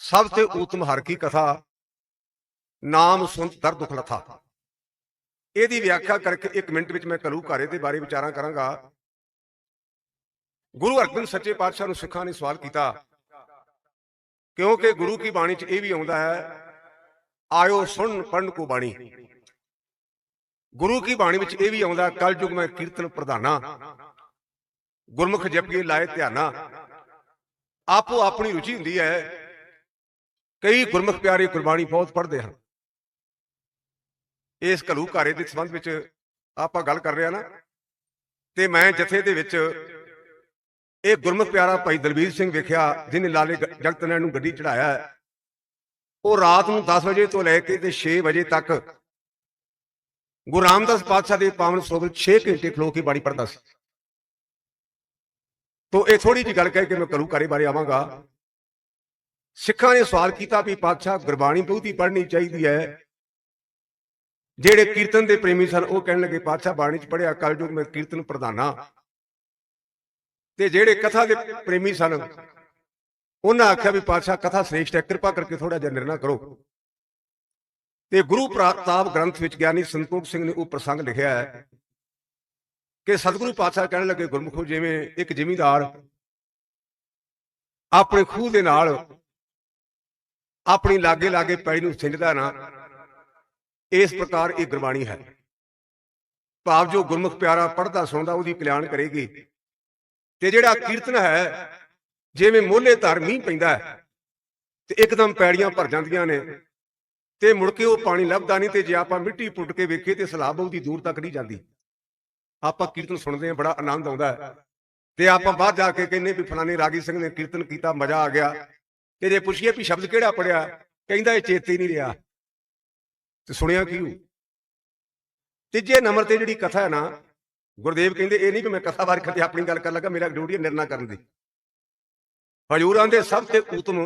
ਸਭ ਤੇ ਊਤਮ ਹਰ ਕੀ ਕਥਾ, ਨਾਮ ਸੁਨਤ ਦਰ ਦੁਖ ਲਥਾ। ਇਹਦੀ ਵਿਆਖਿਆ ਕਰਕੇ ਇੱਕ ਮਿੰਟ ਵਿੱਚ ਮੈਂ ਕਲੂ ਘਾਰੇ ਦੇ ਬਾਰੇ ਵਿਚਾਰਾਂ ਕਰਾਂਗਾ। ਗੁਰੂ ਅਰਜਨ ਸੱਚੇ ਪਾਤਸ਼ਾਹ ਨੂੰ ਸਿੱਖਾਂ ਨੇ ਸਵਾਲ ਕੀਤਾ, ਕਿਉਂਕਿ ਗੁਰੂ ਕੀ ਬਾਣੀ 'ਚ ਇਹ ਵੀ ਆਉਂਦਾ ਹੈ, ਆਇਓ ਸੁਣ ਪੜਨ ਕੋ ਬਾਣੀ। ਗੁਰੂ ਕੀ ਬਾਣੀ ਵਿੱਚ ਇਹ ਵੀ ਆਉਂਦਾ, ਕਲ ਯੁਗ ਮੈਂ ਕੀਰਤਨ ਪ੍ਰਧਾਨਾ, ਗੁਰਮੁਖ ਜਪੀਏ ਲਾਏ ਧਿਆਨਾ। ਆਪੋ ਆਪਣੀ ਰੁਚੀ ਹੁੰਦੀ ਹੈ ਕਈ ਗੁਰਮੁਖ ਪਿਆਰੇ ਗੁਰਬਾਣੀ ਬਹੁਤ ਪੜ੍ਹਦੇ ਹਨ। ਇਸ ਘਲੂ ਘਾਰੇ ਦੇ ਸੰਬੰਧ ਵਿੱਚ ਆਪਾਂ ਗੱਲ ਕਰ ਰਹੇ ਆ ਨਾ, ਤੇ ਮੈਂ ਜਥੇ ਦੇ ਵਿੱਚ ਇਹ ਗੁਰਮੁਖ ਪਿਆਰਾ ਭਾਈ ਦਲਬੀਰ ਸਿੰਘ ਵੇਖਿਆ, ਜਿਹਨੇ ਲਾਲੇ ਜਗਤ ਨੇ ਨੂੰ ਗੱਡੀ ਚੜਾਇਆ ਉਹ ਰਾਤ ਨੂੰ 10 ਵਜੇ ਤੋਂ ਲੈ ਕੇ ਤੇ 6 ਵਜੇ ਤੱਕ ਗੁਰੂ ਰਾਮਦਾਸ ਪਾਤਸ਼ਾਹ ਦੇ ਪਾਵਨ ਸਰੋਵਰ 6 ਘੰਟੇ ਖਲੋ ਕੇ ਬਾਣੀ ਪੜ੍ਹਦਾ ਸੀ। ਤੋ ਇਹ ਥੋੜੀ ਜਿਹੀ ਗੱਲ ਕਹਿ ਕੇ ਮੈਂ ਕਰੂ ਕਾਰੇ ਬਾਰੇ ਆਵਾਂਗਾ। ਸਿੱਖਾਂ ਨੇ ਸਵਾਲ ਕੀਤਾ ਵੀ ਪਾਤਸ਼ਾਹ ਗੁਰਬਾਣੀ ਬਹੁਤੀ ਪੜ੍ਹਨੀ ਚਾਹੀਦੀ ਹੈ। ਜਿਹੜੇ ਕੀਰਤਨ ਦੇ ਪ੍ਰੇਮੀ ਸਨ, ਉਹ ਕਹਿਣ ਲੱਗੇ, ਪਾਤਸ਼ਾਹ ਬਾਣੀ ਚ ਪੜਿਆ ਕਲਯੁਗ ਮੈਂ ਕੀਰਤਨ ਪ੍ਰਧਾਨਾ। ਤੇ ਜਿਹੜੇ ਕਥਾ ਦੇ ਪ੍ਰੇਮੀ ਸਨ, ਉਹਨਾਂ ਆਖਿਆ ਵੀ, ਪਾਤਸ਼ਾਹ, ਕਥਾ ਸ੍ਰੇਸ਼ਟ ਹੈ, ਕਿਰਪਾ ਕਰਕੇ ਥੋੜਾ ਜਿਹਾ ਨਿਰਣਾ ਕਰੋ। ਤੇ ਗੁਰੂ ਪ੍ਰਤਾਪ ਗ੍ਰੰਥ ਵਿੱਚ ਗਿਆਨੀ ਸੰਤੋਖ ਸਿੰਘ ਨੇ ਉਹ ਪ੍ਰਸੰਗ ਲਿਖਿਆ ਹੈ ਕਿ ਸਤਿਗੁਰੂ ਪਾਤਸ਼ਾਹ ਕਹਿਣ ਲੱਗੇ, ਗੁਰਮੁਖੋ, ਜਿਵੇਂ ਇੱਕ ਜ਼ਿਮੀਂਦਾਰ ਆਪਣੇ ਖੂਹ ਦੇ ਨਾਲ ਆਪਣੀ ਲਾਗੇ ਲਾਗੇ ਪੈੜੀ ਨੂੰ ਸਿੰਜਦਾ ਨਾ। ਇਸ ਪ੍ਰਕਾਰ ਇਹ ਗੁਰਬਾਣੀ ਹੈ। ਭਾਵ ਜੋ ਗੁਰਮੁਖ ਪਿਆਰਾ ਪੜਦਾ ਸੁਣਦਾ ਉਹਦੀ ਕਲਿਆਣ ਕਰੇਗੀ। ਤੇ ਜਿਹੜਾ ਕੀਰਤਨ ਹੈ, ਜਿਵੇਂ ਮੋਹਲੇ ਧਰ ਮੀਂਹ ਪੈਂਦਾ ਤੇ ਇੱਕਦਮ ਪੈੜੀਆਂ ਭਰ ਜਾਂਦੀਆਂ ਨੇ, ਤੇ ਮੁੜ ਕੇ ਉਹ ਪਾਣੀ ਲੱਭਦਾ ਨਹੀਂ ਤੇ ਜੇ ਆਪਾਂ ਮਿੱਟੀ ਪੁੱਟ ਕੇ ਵੇਖੀਏ ਤੇ ਸਲਾਬ ਉਹਦੀ ਦੂਰ ਤੱਕ ਨਹੀਂ ਜਾਂਦੀ। ਆਪਾਂ ਕੀਰਤਨ ਸੁਣਦੇ ਆ ਬੜਾ ਆਨੰਦ ਆਉਂਦਾ ਹੈ। ਤੇ ਆਪਾਂ ਬਾਹਰ ਜਾ ਕੇ ਕਹਿੰਨੇ ਵੀ ਫਲਾਣੇ ਰਾਗੀ ਸਿੰਘ ਨੇ ਕੀਰਤਨ ਕੀਤਾ, ਮਜ਼ਾ ਆ ਗਿਆ। ਤੇ ਜੇ ਪੁੱਛੀਏ ਵੀ ਸ਼ਬਦ ਕਿਹੜਾ ਪੜਿਆ, ਕਹਿੰਦਾ ਇਹ ਚੇਤੇ ਨਹੀਂ ਰਿਹਾ। ਤੇ ਸੁਣਿਆ ਕੀ ਤੀਜੇ ਨੰਬਰ ਤੇ ਜਿਹੜੀ ਕਥਾ ਹੈ ਨਾ, ਗੁਰਦੇਵ ਕਹਿੰਦੇ ਇਹ ਨਹੀਂ ਕਿ ਮੈਂ ਕਥਾ ਬਾਰੇ ਖਤੇ ਆਪਣੀ ਗੱਲ ਕਰਨ ਲੱਗਾ, ਮੇਰਾ ਡਿਊਟੀ ਹੈ ਨਿਰਣਾ ਕਰਨ ਦੀ। ਹਜੂਰਾਂ ਦੇ ਸਭ ਤੋਂ ਉਤਮ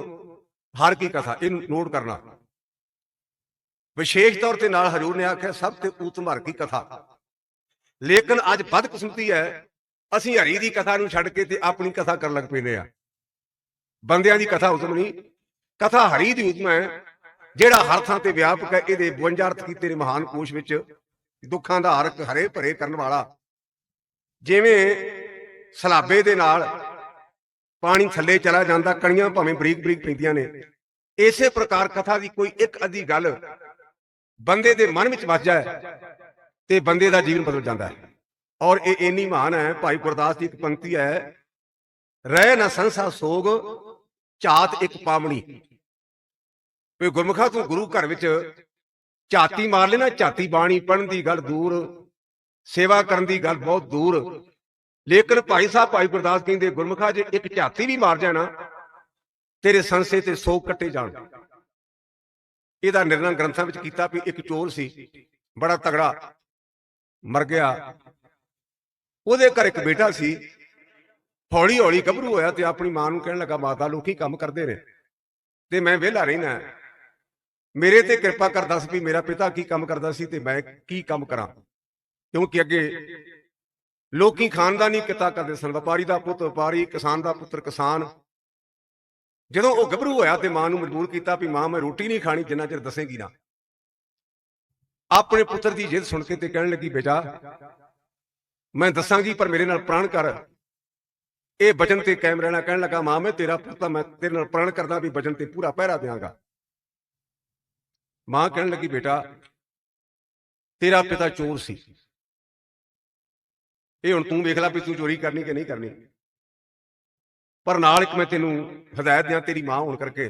ਹਰ ਕੀ ਕਥਾ ਇਹਨੂੰ ਨੋਟ ਕਰਨਾ। ਵਿਸ਼ੇਸ਼ ਤੌਰ ਤੇ ਨਾਲ ਹਜੂਰ ਨੇ ਆਖਿਆ, ਸਭ ਤੋਂ ਉਤਮ ਹਰ ਕੀ ਕਥਾ। ਲੇਕਿਨ ਅੱਜ ਬਦਕਿਸਮਤੀ ਹੈ, ਅਸੀਂ ਹਰੀ ਦੀ ਕਥਾ ਨੂੰ ਛੱਡ ਕੇ ਤੇ ਆਪਣੀ ਕਥਾ ਕਰਨ ਲੱਗ ਪੈਨੇ ਆ। ਬੰਦਿਆਂ ਦੀ ਕਥਾ ਉਤਮ ਨਹੀਂ। ਕਥਾ ਹਰੀ ਦੀ ਉਤਮ ਹੈ, ਜਿਹੜਾ ਹਰ ਥਾਂ ਤੇ ਵਿਆਪਕ ਹੈ, ਇਹਦੇ 52 ਅਰਥ ਕੀਤੇ ਨੇ ਮਹਾਨ ਕੋਸ਼ ਵਿੱਚ। ਦੁੱਖਾਂ ਦਾ ਹਰਕ ਹਰੇ ਭਰੇ ਕਰਨ ਵਾਲਾ। ਜਿਵੇਂ ਸਲਾਬੇ ਦੇ ਨਾਲ ਪਾਣੀ ਥੱਲੇ ਚਲਾ ਜਾਂਦਾ, ਕਣੀਆਂ ਭਾਵੇਂ ਬਰੀਕ ਬਰੀਕ ਪੈਂਦੀਆਂ ਨੇ। ਇਸੇ ਪ੍ਰਕਾਰ ਕਥਾ ਦੀ ਕੋਈ ਇੱਕ ਅੱਧੀ ਗੱਲ ਬੰਦੇ ਦੇ ਮਨ ਵਿੱਚ ਵੱਜ ਜਾਏ ਤੇ ਬੰਦੇ ਦਾ ਜੀਵਨ ਬਦਲ ਜਾਂਦਾ ਹੈ। ਔਰ ਇਹ ਇੰਨੀ ਮਹਾਨ ਹੈ, ਭਾਈ ਗੁਰਦਾਸ ਦੀ ਇੱਕ ਪੰਕਤੀ ਹੈ, ਰਹਿ ਨਾ ਸੰਸਾ ਸੋਗ ਝਾਤ ਇੱਕ ਪਾਵਣੀ। ਵੀ ਗੁਰਮੁਖਾ ਤੂੰ ਗੁਰੂ ਘਰ ਵਿੱਚ ਝਾਤੀ ਮਾਰ ਲੈਣਾ, ਝਾਤੀ ਬਾਣੀ ਪੜਨ ਦੀ ਗੱਲ ਦੂਰ, ਸੇਵਾ ਕਰਨ ਦੀ ਗੱਲ ਬਹੁਤ ਦੂਰ। ਲੇਕਿਨ ਭਾਈ ਸਾਹਿਬ, ਭਾਈ ਗੁਰਦਾਸ ਕਹਿੰਦੇ, ਗੁਰਮੁਖਾ ਜੇ ਇੱਕ ਝਾਤੀ ਵੀ ਮਾਰ ਜਾਣਾ, ਤੇਰੇ ਸੰਸੇ ਤੇ ਸੋਗ ਕੱਟੇ ਜਾਣ। ਇਹਦਾ ਨਿਰਣਾ ਗ੍ਰੰਥਾਂ ਵਿੱਚ ਕੀਤਾ ਵੀ ਇੱਕ ਚੋਰ ਸੀ, ਬੜਾ ਤਗੜਾ, ਮਰ ਗਿਆ। ਉਹਦੇ ਘਰ ਇੱਕ ਬੇਟਾ ਸੀ ਹੌਲੀ ਹੌਲੀ ਗੱਭਰੂ ਹੋਇਆ ਤੇ ਆਪਣੀ ਮਾਂ ਨੂੰ ਕਹਿਣ ਲੱਗਾ, ਮਾਤਾ, ਲੋਕੀ ਕੰਮ ਕਰਦੇ ਨੇ ਤੇ ਮੈਂ ਵਿਹਲਾ ਰਹਿਣਾ ਮੇਰੇ ਤੇ ਕਿਰਪਾ ਕਰ ਦੱਸ ਵੀ ਮੇਰਾ ਪਿਤਾ ਕੀ ਕੰਮ ਕਰਦਾ ਸੀ ਤੇ ਮੈਂ ਕੀ ਕੰਮ ਕਰਾਂ। ਕਿਉਂਕਿ ਅੱਗੇ ਲੋਕੀ ਖਾਨਦਾਨੀ ਕਿੱਤਾ ਕਰਦੇ ਸਨ, ਵਪਾਰੀ ਦਾ ਪੁੱਤ, ਵਪਾਰੀ, ਕਿਸਾਨ ਦਾ ਪੁੱਤਰ, ਕਿਸਾਨ। ਜਦੋਂ ਉਹ ਗੱਭਰੂ ਹੋਇਆ ਤੇ ਮਾਂ ਨੂੰ ਮਜਬੂਰ ਕੀਤਾ ਵੀ ਮਾਂ, ਮੈਂ ਰੋਟੀ ਨਹੀਂ ਖਾਣੀ, ਜਿੰਨਾ ਚਿਰ ਦੱਸੇਗੀ ਨਾ। ਆਪਣੇ ਪੁੱਤਰ ਦੀ ਜਿੱਦ ਸੁਣ ਕੇ ਤੇ ਕਹਿਣ ਲੱਗੀ, ਬੇਟਾ, ਮੈਂ ਦੱਸਾਂਗੀ, ਪਰ ਮੇਰੇ ਨਾਲ ਪ੍ਰਾਣ ਕਰ। ਇਹ ਬਚਨ ਤੇ ਕਾਇਮ ਰਹਿਣਾ ਕਹਿਣ ਲੱਗਾ, ਮਾਂ, ਮੈਂ ਤੇਰਾ ਪੁੱਤ ਮੈਂ ਤੇਰੇ ਨਾਲ ਪ੍ਰਣ ਕਰਦਾ ਵੀ ਬਚਨ ਤੇ ਪੂਰਾ ਪਹਿਰਾ ਦਿਆਂਗਾ। ਮਾਂ ਕਹਿਣ ਲੱਗੀ, ਬੇਟਾ, ਤੇਰਾ ਪਿਤਾ ਚੋਰ ਸੀ। ਇਹ ਹੁਣ ਤੂੰ ਵੇਖ ਲੈ ਵੀ ਤੂੰ ਚੋਰੀ ਕਰਨੀ ਕਿ ਨਹੀਂ ਕਰਨੀ। ਪਰ ਨਾਲ ਇੱਕ ਮੈਂ ਤੈਨੂੰ ਹਦਾਇਤ ਦਿਆਂ, ਤੇਰੀ ਮਾਂ ਹੋਣ ਕਰਕੇ।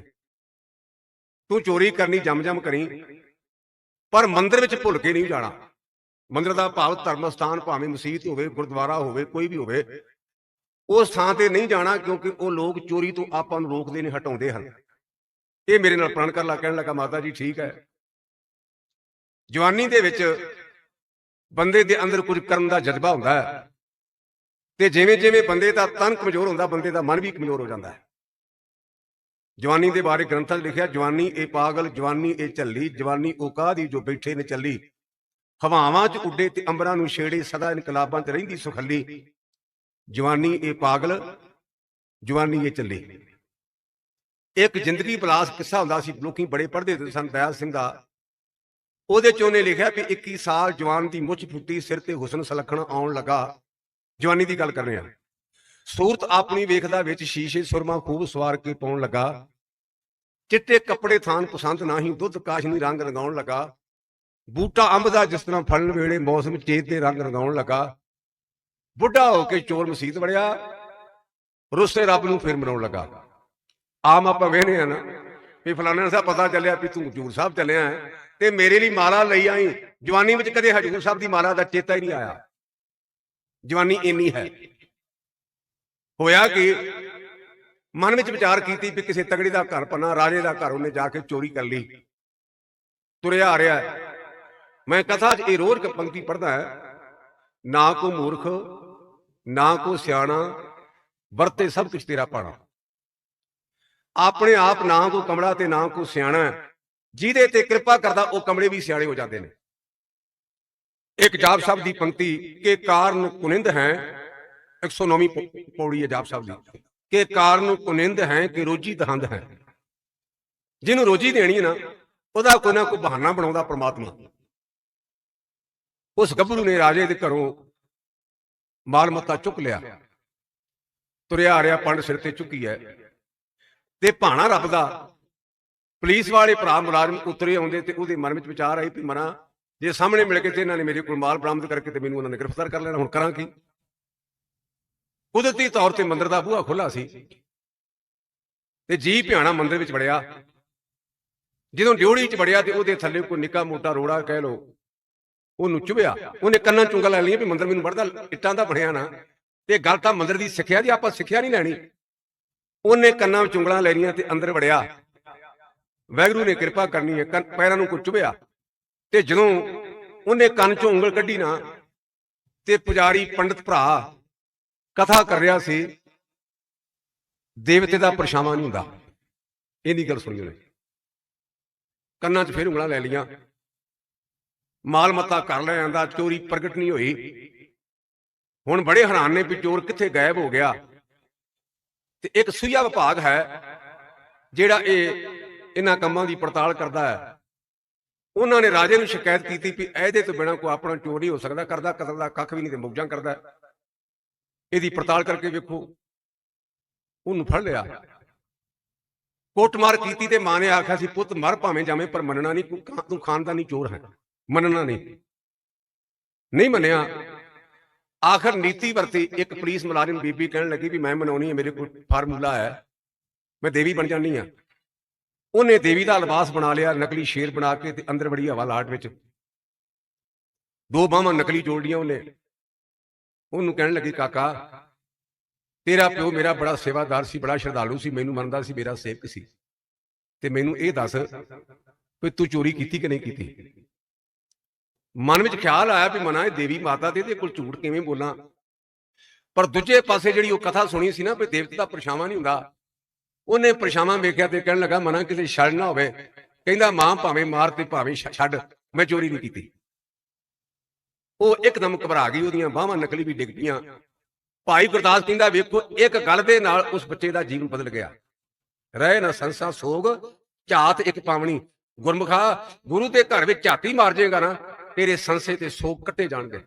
ਤੂੰ ਚੋਰੀ ਕਰਨੀ ਜਮ ਜਮ ਕਰੀ, ਪਰ ਮੰਦਿਰ ਵਿੱਚ ਭੁੱਲ ਕੇ ਨਹੀਂ ਜਾਣਾ। ਮੰਦਿਰ ਦਾ ਭਾਵ ਧਰਮ ਸਥਾਨ ਭਾਵੇਂ ਮਸਜਿਦ ਹੋਵੇ, ਗੁਰਦੁਆਰਾ ਹੋਵੇ, ਕੋਈ ਵੀ ਹੋਵੇ ਉਸ ਥਾਂ ਤੇ ਨਹੀਂ ਜਾਣਾ ਕਿਉਂਕਿ ਉਹ ਲੋਕ ਚੋਰੀ ਤੋਂ ਆਪਾਂ ਨੂੰ ਰੋਕਦੇ ਨੇ, ਹਟਾਉਂਦੇ ਹਨ। ਇਹ ਮੇਰੇ ਨਾਲ ਪ੍ਰਣ ਕਰਲਾ ਕਹਿਣ ਲੱਗਾ, ਮਾਤਾ ਜੀ, ਠੀਕ ਹੈ। ਜਵਾਨੀ ਦੇ ਵਿੱਚ ਬੰਦੇ ਦੇ ਅੰਦਰ ਕੁਝ ਕਰਨ ਦਾ ਜਜ਼ਬਾ ਹੁੰਦਾ ਹੈ ਤੇ ਜਿਵੇਂ ਜਿਵੇਂ ਬੰਦੇ ਦਾ ਤਨ ਕਮਜ਼ੋਰ ਹੁੰਦਾ, ਬੰਦੇ ਦਾ ਮਨ ਵੀ ਕਮਜ਼ੋਰ ਹੋ ਜਾਂਦਾ ਹੈ। ਜਵਾਨੀ ਦੇ ਬਾਰੇ ਗ੍ਰੰਥਾਂ 'ਚ ਲਿਖਿਆ, ਜਵਾਨੀ ਇਹ ਪਾਗਲ, ਜਵਾਨੀ ਇਹ ਝੱਲੀ, ਜਵਾਨੀ ਉਹ ਕਾਹਦੀ ਜੋ ਬੈਠੇ ਨੇ ਚੱਲੀ ਹਵਾਵਾਂ 'ਚ ਉੱਡੇ ਤੇ ਅੰਬਰਾਂ ਨੂੰ ਛੇੜੇ, ਸਦਾ ਇਨਕਲਾਬਾਂ 'ਚ ਰਹਿੰਦੀ ਸੁਖੱਲੀ। ਜਵਾਨੀ ਇਹ ਪਾਗਲ, ਜਵਾਨੀ ਇਹ ਚੱਲੀ। ਇੱਕ ਜ਼ਿੰਦਗੀ ਬਲਾਸ ਕਿੱਸਾ ਹੁੰਦਾ ਸੀ, ਲੋਕੀ ਬੜੇ ਪੜ੍ਹਦੇ ਹੁੰਦੇ ਸਨ, ਦਇਆਲ ਸਿੰਘ ਦਾ। ਉਹਦੇ ਚ ਉਹਨੇ ਲਿਖਿਆ ਵੀ 21 ਸਾਲ ਜਵਾਨ ਦੀ ਮੁੱਛ ਫੁੱਟੀ, ਸਿਰ ਤੇ ਹੁਸਨ ਸਲਖਣ ਆਉਣ ਲੱਗਾ। ਜਵਾਨੀ ਦੀ ਗੱਲ ਕਰ ਰਹੇ ਆ। ਸੂਰਤ ਆਪਣੀ ਵੇਖਦਾ ਵਿੱਚ ਸ਼ੀਸ਼ੇ ਸੁਰਮਾ ਖੂਬ ਸਵਾਰ ਕੇ ਪਾਉਣ ਲੱਗਾ। ਚਿੱਟੇ ਕੱਪੜੇ ਥਾਨ ਪਸੰਦ ਨਹੀਂ, ਦੁੱਧ ਕਾਸ਼ਨੀ ਰੰਗ ਲਗਾਉਣ ਲੱਗਾ। ਬੂਟਾ ਅੰਬ ਦਾ ਜਿਸ ਤਰ੍ਹਾਂ ਫਲਣ ਵੇਲੇ ਮੌਸਮ ਚੇਤ ਦੇ ਰੰਗ ਰੰਗਾਉਣ ਲੱਗਾ। ਬੁੱਢਾ ਹੋ ਕੇ ਚੋਰ ਮਸੀਤ ਵੜਿਆ ਰੁੱਸੇ ਰੱਬ ਨੂੰ ਫਿਰ ਮਨਾਉਣ ਲੱਗਾ। ਆਮ ਆਪਾਂ ਵੇਖਨੇ ਆ ਨਾ ਵੀ ਫਲਾਣੇ ਸਾਹਿਬ ਪਤਾ ਚੱਲਿਆ ਵੀ ਤੂੰ ਹਜੂਰ ਸਾਹਿਬ ਚੱਲਿਆ ਹੈ ਤੇ ਮੇਰੇ ਲਈ ਮਾਲਾ ਲਈ ਆਈ। ਜਵਾਨੀ ਵਿੱਚ ਕਦੇ ਹਜੂਰ ਸਾਹਿਬ ਦੀ ਮਾਲਾ ਦਾ ਚੇਤਾ ਹੀ ਨਹੀਂ ਆਇਆ। ਜਵਾਨੀ ਇੰਨੀ ਹੈ। ਹੋਇਆ ਕਿ ਮਨ ਵਿੱਚ ਵਿਚਾਰ ਕੀਤੀ ਵੀ ਕਿਸੇ ਤਗੜੀ ਦਾ ਘਰ ਪੰਨਾ ਰਾਜੇ ਦਾ ਘਰ ਉਹਨੇ ਜਾ ਕੇ ਚੋਰੀ ਕਰ ਲਈ। ਤੁਰਿਆ ਆ ਰਿਹਾ ਮੈਂ ਕਥਾ 'ਚ ਇਹ ਰੋਜ਼ ਪੰਕਤੀ ਪੜਦਾ ਹੈ, ਨਾ ਕੋ ਮੂਰਖ ਨਾ ਕੋ ਸਿਆਣਾ ਵਰਤੇ ਸਭ ਕੁਝ ਤੇਰਾ ਪਾਣਾ ਆਪਣੇ ਆਪ ਨਾ ਕੋ ਕਮੜਾ ਤੇ ਨਾ ਕੋ ਸਿਆਣਾ। ਜਿਹਦੇ ਤੇ ਕਿਰਪਾ ਕਰਦਾ ਉਹ ਕਮੜੇ ਵੀ ਸਿਆਣੇ ਹੋ ਜਾਂਦੇ ਨੇ। ਇੱਕ ਜਾਪ ਸ਼ਬਦ ਦੀ ਪੰਕਤੀ ਕਿ ਕਾਰਨ ਕੁਨਿੰਦ ਹੈ 109ਵੀਂ ਪੌ- ਪੌੜੀ ਹੈ ਜਾਪ ਸ਼ਬਦ ਦੀ। ਕਿ ਕਾਰਨ ਕੁਨਿੰਦ ਹੈ ਕਿ ਰੋਜੀ ਦਹੰਦ ਹੈ। ਜਿਹਨੂੰ ਰੋਜੀ ਦੇਣੀ ਹੈ ਨਾ ਉਹਦਾ ਕੋਈ ਨਾ ਕੋਈ ਬਹਾਨਾ ਬਣਾਉਂਦਾ ਪ੍ਰਮਾਤਮਾ। ਉਸ ਗੱਭਰੂ ਨੇ ਰਾਜੇ ਦੇ ਘਰੋਂ ਮਾਲ ਮੱਤਾ ਚੁੱਕ ਲਿਆ। ਤੁਰਿਆ ਆ ਰਿਹਾ ਪੰਡ ਸਿਰ ਤੇ ਚੁੱਕੀ ਹੈ ਤੇ ਭਾਣਾ ਰੱਬ ਦਾ, ਪੁਲਿਸ ਵਾਲੇ ਭਰਾ ਮੁਲਾਜ਼ਮ ਉਤਰੇ ਆਉਂਦੇ ਤੇ ਉਹਦੇ ਮਨ ਵਿੱਚ ਵਿਚਾਰ ਆਈ ਵੀ ਮਰਾਂ, ਜੇ ਸਾਹਮਣੇ ਮਿਲ ਕੇ ਤੇ ਇਹਨਾਂ ਨੇ ਮੇਰੇ ਕੋਲ ਮਾਲ ਬਰਾਮਦ ਕਰਕੇ ਤੇ ਮੈਨੂੰ ਉਹਨਾਂ ਨੇ ਗ੍ਰਿਫਤਾਰ ਕਰ ਲੈਣਾ, ਹੁਣ ਕਰਾਂ ਕੀ? ਕੁਦਰਤੀ ਤੌਰ ਤੇ ਮੰਦਰ ਦਾ ਬੂਹਾ ਖੁੱਲਾ ਸੀ। ਤੇ ਜੀ ਭਿਆਣਾ ਮੰਦਰ ਵਿੱਚ ਵੜਿਆ। ਜਦੋਂ ਡਿਉੜੀ 'ਚ ਵੜਿਆ ਤੇ ਉਹਦੇ ਥੱਲੇ ਕੋਈ ਨਿੱਕਾ ਮੋਟਾ ਰੋੜਾ ਕਹਿ ਲੋ ਉਹਨੂੰ ਚੁਭਿਆ। ਉਹਨੇ ਕੰਨਾਂ ਚੁੰਗਾ ਲੈ ਲਈਆਂ ਵੀ ਮੰਦਰ ਮੈਨੂੰ ਵੜਦਾ, ਇੱਟਾਂ ਦਾ ਬਣਿਆ ਨਾ। ਤੇ ਗੱਲ ਤਾਂ ਮੰਦਰ ਦੀ ਸਿੱਖਿਆ ਦੀ, ਆਪਾਂ ਸਿੱਖਿਆ ਨਹੀਂ ਲੈਣੀ। ਉਹਨੇ ਕੰਨਾਂ ਵਿੱਚ ਉਂਗਲਾਂ ਲੈ ਲਈਆਂ ਤੇ ਅੰਦਰ ਵੜਿਆ। ਵੈਗਰੂ ਨੇ ਕਿਰਪਾ ਕਰਨੀ ਹੈ ਪੈਰਾਂ ਨੂੰ ਕੋਈ ਚੁਭਿਆ। ਤੇ ਜਦੋਂ ਉਹਨੇ ਕੰਨ ਚੋਂ ਉਂਗਲ ਕੱਢੀ ਨਾ, ਤੇ ਪੁਜਾਰੀ ਪੰਡਤ ਭਰਾ ਕਥਾ ਕਰ ਰਿਹਾ ਸੀ, ਦੇਵਤੇ ਦਾ ਪਰਛਾਵਾਂ ਨਹੀਂ ਹੁੰਦਾ। ਇਹਦੀ ਗੱਲ ਸੁਣੀ ਉਹਨੇ ਕੰਨਾਂ 'ਚ ਫਿਰ ਉਂਗਲਾਂ ਲੈ ਲੀਆਂ ਮਾਲ ਮੱਤਾ ਕਰ ਲੈ ਜਾਂਦਾ, ਚੋਰੀ ਪ੍ਰਗਟ ਨਹੀਂ ਹੋਈ। ਹੁਣ ਬੜੇ ਹੈਰਾਨ ਨੇ ਵੀ ਚੋਰ ਕਿੱਥੇ ਗਾਇਬ ਹੋ ਗਿਆ। ਤੇ ਇੱਕ ਸੁਈਆ ਵਿਭਾਗ ਹੈ, ਜਿਹੜਾ ਇਹ ਇਹਨਾਂ ਕੰਮਾਂ ਦੀ ਪੜਤਾਲ ਕਰਦਾ ਹੈ। ਉਹਨਾਂ ਨੇ ਰਾਜੇ ਨੂੰ ਸ਼ਿਕਾਇਤ ਕੀਤੀ ਵੀ ਇਹਦੇ ਤੋਂ ਬਿਨਾ ਕੋਈ ਆਪਣਾ ਚੋਰ ਨਹੀਂ ਹੋ ਸਕਦਾ, ਕਰਦਾ ਕਤਲ ਦਾ, ਕੱਖ ਵੀ ਨਹੀਂ ਤੇ ਮੌਜਾਂ ਕਰਦਾ ਇਹਦੀ ਪੜਤਾਲ ਕਰਕੇ ਵੇਖੋ, ਉਹਨੂੰ ਫੜ ਲਿਆ। ਕੁੱਟਮਾਰ ਕੀਤੀ ਤੇ ਮਾਂ ਨੇ ਆਖਿਆ ਸੀ, ਪੁੱਤ ਮਰ ਭਾਵੇਂ ਜਾਵੇਂ, ਪਰ ਮੰਨਣਾ ਨਹੀਂ ਤੂੰ ਖਾਨਦਾਨੀ ਚੋਰ ਹੈ। ਮੰਨਣਾ ਨਹੀਂ। ਨਹੀਂ ਮੰਨਿਆ। ਆਖਰ ਨੀਤੀ ਵਰਤੀ ਇੱਕ ਪੁਲਿਸ ਮੁਲਾਜ਼ਮ ਬੀਬੀ ਕਹਿਣ ਲੱਗੀ ਵੀ ਮੈਂ ਮਨਾਉਣੀ ਹੈ, ਮੇਰੇ ਕੋਲ ਫਾਰਮੂਲਾ ਹੈ। ਮੈਂ ਦੇਵੀ ਬਣ ਜਾਣੀ ਆ ਉਹਨੇ ਦੇਵੀ ਦਾ ਲਿਬਾਸ ਬਣਾ ਲਿਆ, ਨਕਲੀ ਸ਼ੇਰ ਬਣਾ ਕੇ ਤੇ ਅੰਦਰ ਬੜੀ ਹਵਾ ਲਾਟ ਵਿੱਚ। ਦੋ ਬਾਹਾਂ ਨਕਲੀ ਜੋੜ ਲੀਆਂ ਉਹਨੇ। ਉਹਨੂੰ ਕਹਿਣ ਲੱਗੀ, ਕਾਕਾ, ਤੇਰਾ ਪਿਓ ਮੇਰਾ ਬੜਾ ਸੇਵਾਦਾਰ ਸੀ, ਬੜਾ ਸ਼ਰਧਾਲੂ ਸੀ, ਮੈਨੂੰ ਮੰਨਦਾ ਸੀ, ਮੇਰਾ ਸੇਵਕ ਸੀ। ਤੇ ਮੈਨੂੰ ਇਹ ਦੱਸ ਵੀ ਤੂੰ ਚੋਰੀ ਕੀਤੀ ਕਿ ਨਹੀਂ ਕੀਤੀ? ਮਨ ਵਿੱਚ ਖਿਆਲ ਆਇਆ ਵੀ ਮਨਾ ਇਹ ਦੇਵੀ ਮਾਤਾ ਤੇ ਇਹਦੇ ਕੋਲ ਝੂਠ ਕਿਵੇਂ ਬੋਲਾਂ? ਪਰ ਦੂਜੇ ਪਾਸੇ ਜਿਹੜੀ ਉਹ ਕਥਾ ਸੁਣੀ ਸੀ ਨਾ ਵੀ ਦੇਵਤੇ ਦਾ ਪਰਛਾਵਾਂ ਨਹੀਂ ਹੁੰਦਾ, ਉਹਨੇ ਪਰਛਾਵਾਂ ਵੇਖਿਆ ਤੇ ਕਹਿਣ ਲੱਗਾ, ਮਨਾ ਕਿਸੇ ਛੜ ਨਾ ਹੋਵੇ। ਕਹਿੰਦਾ, ਮਾਂ ਭਾਵੇਂ ਮਾਰ ਤੇ ਭਾਵੇਂ ਛੱਡ, ਮੈਂ ਚੋਰੀ ਨਹੀਂ ਕੀਤੀ। ਉਹ ਇੱਕਦਮ ਘਬਰਾ ਗਈ, ਉਹਦੀਆਂ ਬਾਹਾਂ ਨਕਲੀ ਵੀ ਡਿੱਗ ਪਈਆਂ। ਭਾਈ ਗੁਰਦਾਸ ਕਹਿੰਦਾ, ਵੇਖੋ, ਇੱਕ ਗੱਲ ਦੇ ਨਾਲ ਉਸ ਬੱਚੇ ਦਾ ਜੀਵਨ ਬਦਲ ਗਿਆ। ਰਹਿ ਨਾ ਸੰਸਾ, ਸੋਗ, ਝਾਤ ਇੱਕ ਪਾਵਣੀ। ਗੁਰਮੁਖਾ, ਗੁਰੂ ਦੇ ਘਰ ਵਿੱਚ ਝਾਤੀ ਮਾਰ ਜੇਗਾ ਨਾ। ਤੇਰੇ ਸੰਸੇ ਤੇ ਸੋਗ ਕੱਟੇ ਜਾਣਗੇ।